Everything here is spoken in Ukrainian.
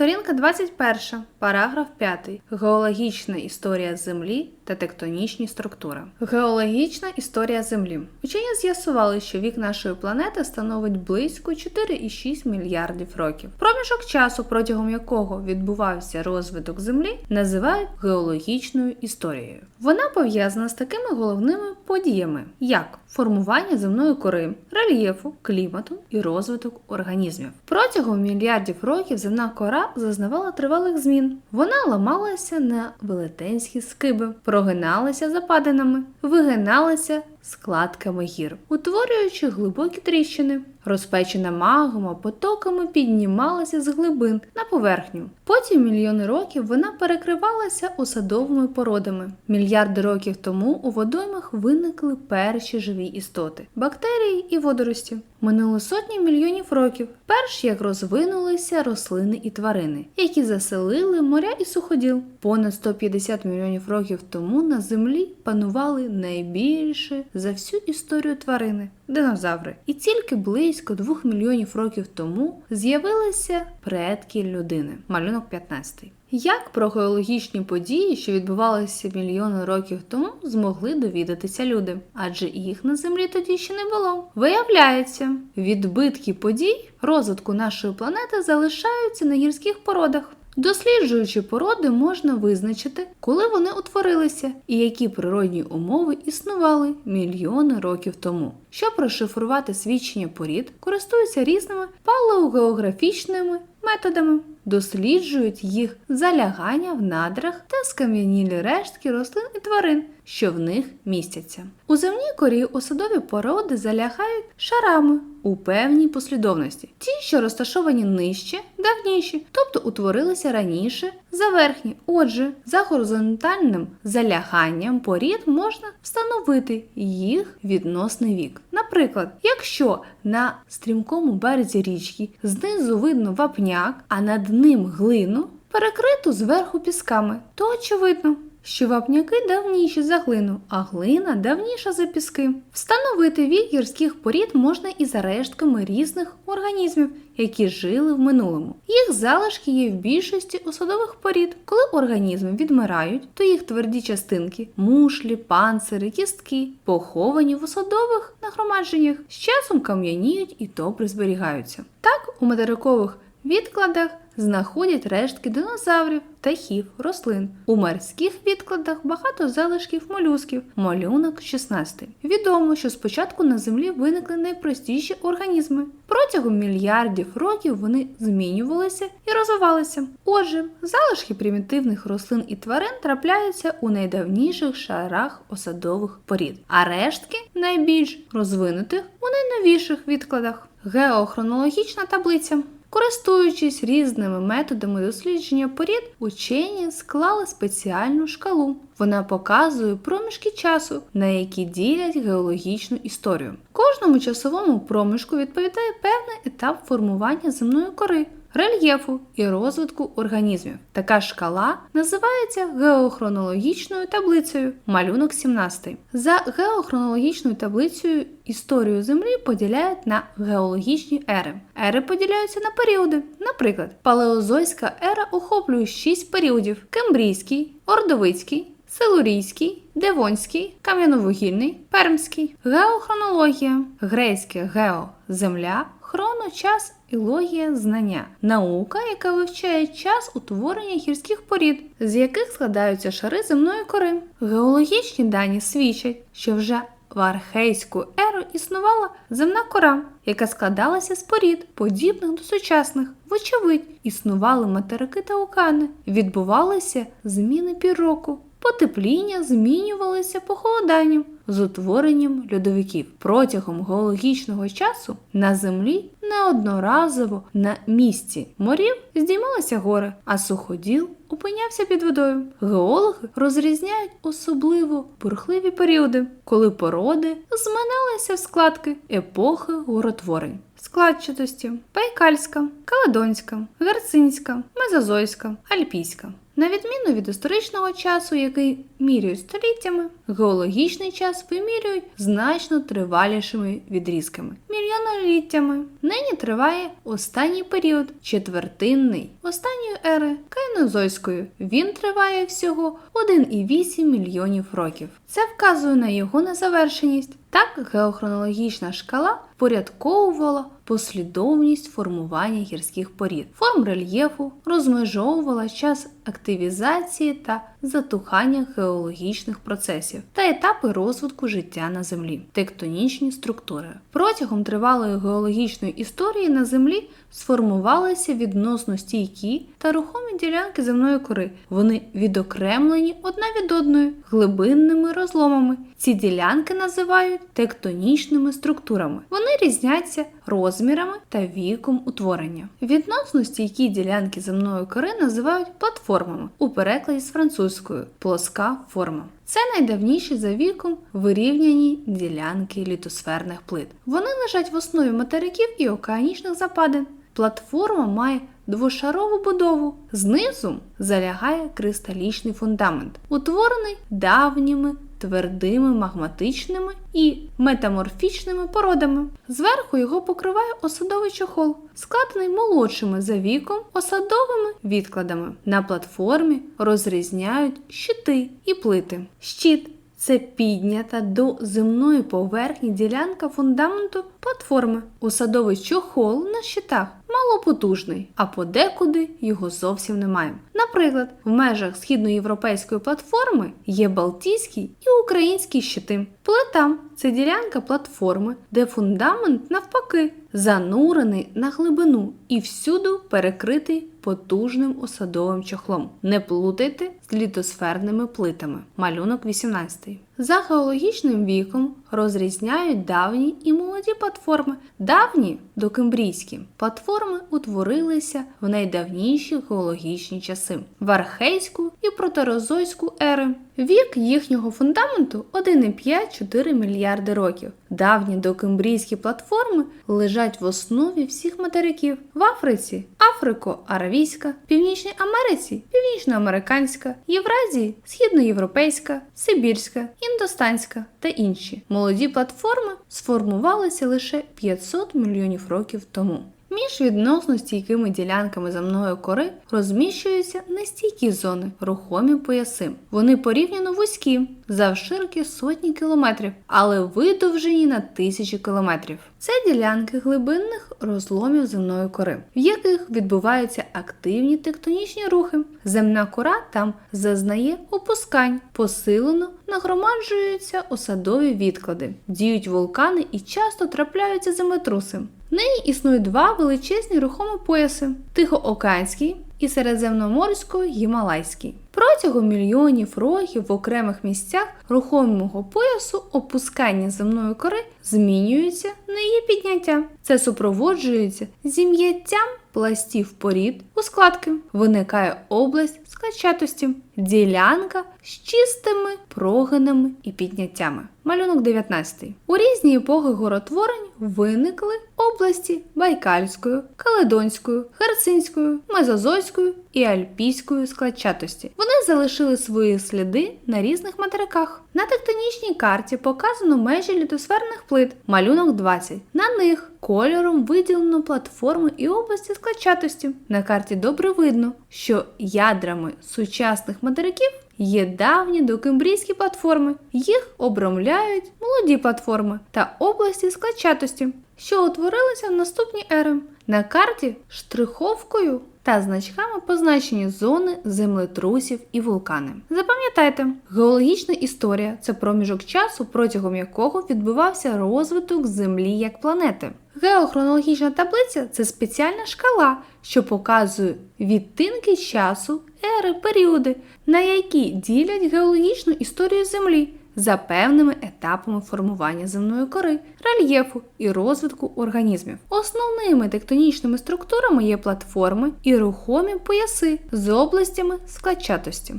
Сторінка 21, параграф 5. Геологічна історія Землі та тектонічні структури. Геологічна історія Землі. Учені з'ясували, що вік нашої планети становить близько 4,6 мільярдів років. Проміжок часу, протягом якого відбувався розвиток Землі, називають геологічною історією. Вона пов'язана з такими головними подіями, як формування земної кори, рельєфу, клімату і розвиток організмів. Протягом мільярдів років земна кора зазнавала тривалих змін. Вона ламалася на велетенські скиби, прогиналася западинами, вигиналася складками гір, утворюючи глибокі тріщини. Розпечена магма потоками піднімалася з глибин на поверхню. Потім мільйони років вона перекривалася осадовими породами. Мільярди років тому у водоймах виникли перші живі істоти бактерії і водорості. Минуло сотні мільйонів років, перш як розвинулися рослини і тварини, які заселили моря і суходіл. Понад 150 мільйонів років тому на землі панували найбільше за всю історію тварини динозаври. І тільки близько 2 мільйонів років тому з'явилися предки людини. Малюнок 15. Як про геологічні події, що відбувалися мільйони років тому, змогли довідатися люди? Адже їх на землі тоді ще не було. Виявляється, відбитки подій розвитку нашої планети залишаються на гірських породах. Досліджуючи породи, можна визначити, коли вони утворилися і які природні умови існували мільйони років тому. Щоб розшифрувати свідчення порід, користуються різними палеогеографічними методами, досліджують їх залягання в надрах та скам'янілі рештки рослин і тварин, що в них містяться. У земній корі осадові породи залягають шарами у певній послідовності. Ті, що розташовані нижче, давніші, тобто утворилися раніше за верхні. Отже, за горизонтальним заляганням порід можна встановити їх відносний вік. Наприклад, якщо на стрімкому березі річки знизу видно вапняк, а над ним глину, перекриту зверху пісками, то очевидно, що вапняки давніші за глину, а глина давніша за піски. Встановити вік гірських порід можна і за рештками різних організмів, які жили в минулому. Їх залишки є в більшості осадових порід. Коли організми відмирають, то їх тверді частинки, мушлі, панцири, кістки, поховані в осадових нагромадженнях, з часом кам'яніють і добре зберігаються. Так, у материкових відкладах знаходять рештки динозаврів, птахів, рослин. У морських відкладах багато залишків молюсків, малюнок 16. Відомо, що спочатку на землі виникли найпростіші організми. Протягом мільярдів років вони змінювалися і розвивалися. Отже, залишки примітивних рослин і тварин трапляються у найдавніших шарах осадових порід, а рештки найбільш розвинутих у найновіших відкладах. Геохронологічна таблиця. Користуючись різними методами дослідження порід, учені склали спеціальну шкалу. Вона показує проміжки часу, на які ділять геологічну історію. Кожному часовому проміжку відповідає певний етап формування земної кори. Рельєфу і розвитку організмів. Така шкала називається геохронологічною таблицею, малюнок 17. За геохронологічною таблицею історію Землі поділяють на геологічні ери. Ери поділяються на періоди. Наприклад, палеозойська ера охоплює 6 періодів: Кембрійський, Ордовицький, Силурійський, Девонський, Кам'яновугільний, Пермський, геохронологія, грецьке гео земля, хроно, час і логія знання, наука, яка вивчає час утворення гірських порід, з яких складаються шари земної кори. Геологічні дані свідчать, що вже в архейську еру існувала земна кора, яка складалася з порід, подібних до сучасних. Вочевидь, існували материки та океани, відбувалися зміни півроку. Потепління змінювалося похолоданням з утворенням льодовиків. Протягом геологічного часу на землі неодноразово на місці морів здіймалися гори, а суходіл опинявся під водою. Геологи розрізняють особливо бурхливі періоди, коли породи зминалися в складки епохи горотворень. Складчатості Байкальська, Каледонська, Герцинська, Мезозойська, Альпійська. На відміну від історичного часу, який міряють століттями, геологічний час вимірюють значно тривалішими відрізками мільйоноліттями. Нині триває останній період, четвертинний, останньої ери Кайнозойської. Він триває всього 1,8 мільйонів років. Це вказує на його незавершеність. Так, геохронологічна шкала порядковувала послідовність формування гірських порід, форм рельєфу, розмежовувала час активізації та затухання геологічних процесів та етапи розвитку життя на Землі, тектонічні структури. Протягом тривалої геологічної історії на Землі сформувалися відносно стійкі та рухомі ділянки земної кори. Вони відокремлені одна від одної глибинними розломами. Ці ділянки називають тектонічними структурами. Вони різняться розмірами та віком утворення. Відносно стійкі ділянки земної кори називають платформами у перекладі з французькою плоска форма. Це найдавніші за віком вирівняні ділянки літосферних плит. Вони лежать в основі материків і океанічних западин. Платформа має двошарову будову. Знизу залягає кристалічний фундамент, утворений давніми твердими магматичними і метаморфічними породами. Зверху його покриває осадовий чохол, складений молодшими за віком осадовими відкладами. На платформі розрізняють щити і плити. Щит це піднята до земної поверхні ділянка фундаменту платформи. Осадовий чохол на щитах малопотужний, а подекуди його зовсім немає. Наприклад, в межах східноєвропейської платформи є Балтійський і українські щити. Плита це ділянка платформи, де фундамент навпаки занурений на глибину і всюду перекритий потужним осадовим чохлом. Не плутайте з літосферними плитами. Малюнок 18. За геологічним віком розрізняють давні і молоді платформи. Давні докембрійські платформи утворилися в найдавніші геологічні часи в архейську і протерозойську ери. Вік їхнього фундаменту 1,5-4 мільярди років. Давні докембрійські платформи лежать в основі всіх материків в Африці, Африко-Аравійська, Північній Америці, Північноамериканська, Євразії, Східноєвропейська, Сибірська, Індостанська та інші. Молоді платформи сформувалися лише 500 мільйонів років тому. Між відносно стійкими ділянками земної кори розміщуються нестійкі зони, рухомі пояси. Вони порівняно вузькі, завширки сотні кілометрів, але видовжені на тисячі кілометрів. Це ділянки глибинних розломів земної кори, в яких відбуваються активні тектонічні рухи. Земна кора там зазнає опускань, посилено нагромаджуються осадові відклади, діють вулкани і часто трапляються землетруси. Нині існують два величезні рухомі пояси Тихоокеанський і Середземноморсько-Гімалайський. Протягом мільйонів років в окремих місцях рухомого поясу опускання земної кори змінюється на її підняття. Це супроводжується зім'яттям пластів порід у складки. Виникає область складчатості, ділянка з чистими прогинами і підняттями. Малюнок 19. У різні епохи горотворень виникли області Байкальської, Каледонської, Херцинської, Мезозойської і Альпійської складчатості. Вони залишили свої сліди на різних материках. На тектонічній карті показано межі літосферних плит, малюнок 20. На них кольором виділено платформи і області складчатості. На карті добре видно, що ядрами сучасних материків Є давні докембрійські платформи, їх обрамляють молоді платформи та області складчатості, що утворилися в наступні ери. На карті штриховкою та значками позначені зони землетрусів і вулкани. Запам'ятайте, геологічна історія це проміжок часу, протягом якого відбувався розвиток Землі як планети. Геохронологічна таблиця це спеціальна шкала, що показує відтинки часу, ери, періоди, на які ділять геологічну історію Землі за певними етапами формування земної кори, рельєфу і розвитку організмів. Основними тектонічними структурами є платформи і рухомі пояси з областями складчатості.